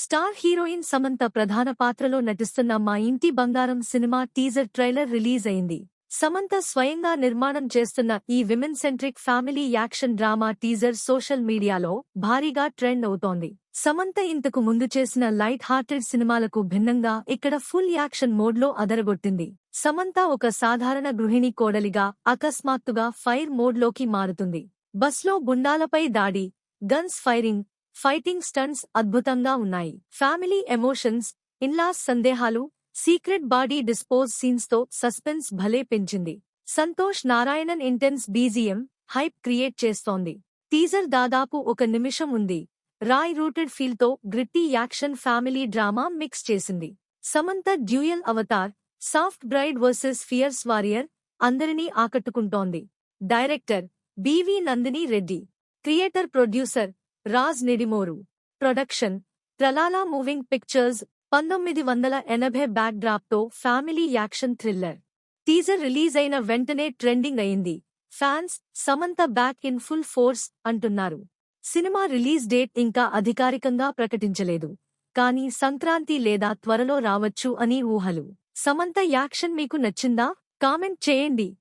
Star heroine Samantha ప్రధాన పాత్రలో నటిస్తున్న మా ఇంటి బంగారం సినిమా టీజర్ ట్రైలర్ రిలీజ్ అయింది. సమంత స్వయంగా నిర్మాణం చేస్తున్న ఈ women centric family action drama teaser social మీడియాలో భారీగా ట్రెండ్ అవుతోంది. సమంత ఇంతకు ముందు చేసిన లైట్ హార్టెడ్ సినిమాలకు భిన్నంగా ఇక్కడ ఫుల్ యాక్షన్ మోడ్లో అదరగొట్టింది. సమంత ఒక సాధారణ గృహిణి కోడలిగా అకస్మాత్తుగా ఫైర్ మోడ్లోకి మారుతుంది. బస్లో గుండాలపై దాడి గన్స్ ఫైరింగ్ ఫైటింగ్ స్టంట్స్ అద్భుతంగా ఉన్నాయి. ఫ్యామిలీ ఎమోషన్స్ ఇన్లాస్ సందేహాలు సీక్రెట్ బాడీ డిస్పోజ్ సీన్స్తో సస్పెన్స్ భలే పెంచింది. Santhosh Narayanan intense BGM hype create చేస్తోంది. టీజర్ దాదాపు ఒక నిమిషం ఉంది. Raw rooted ఫీల్తో gritty action family drama mix చేసింది. Samantha dual avatar soft bride versus fierce warrior అందరినీ ఆకట్టుకుంటోంది. Director B V Nandini Reddy. Creator producer Raj Nidimoru. Production. Tralala moving pictures పంతొమ్మిది వందల ఎనభై back డ్రాప్తో family action thriller. Teaser release అయిన వెంటనే trending అయింది. Fans Samantha back in full force అంటున్నారు. Cinema release date ఇంకా అధికారికంగా ప్రకటించలేదు. కానీ సంక్రాంతి లేదా త్వరలో రావచ్చు అని ఊహలు. సమంత యాక్షన్ మీకు నచ్చిందా? కామెంట్ చేయండి.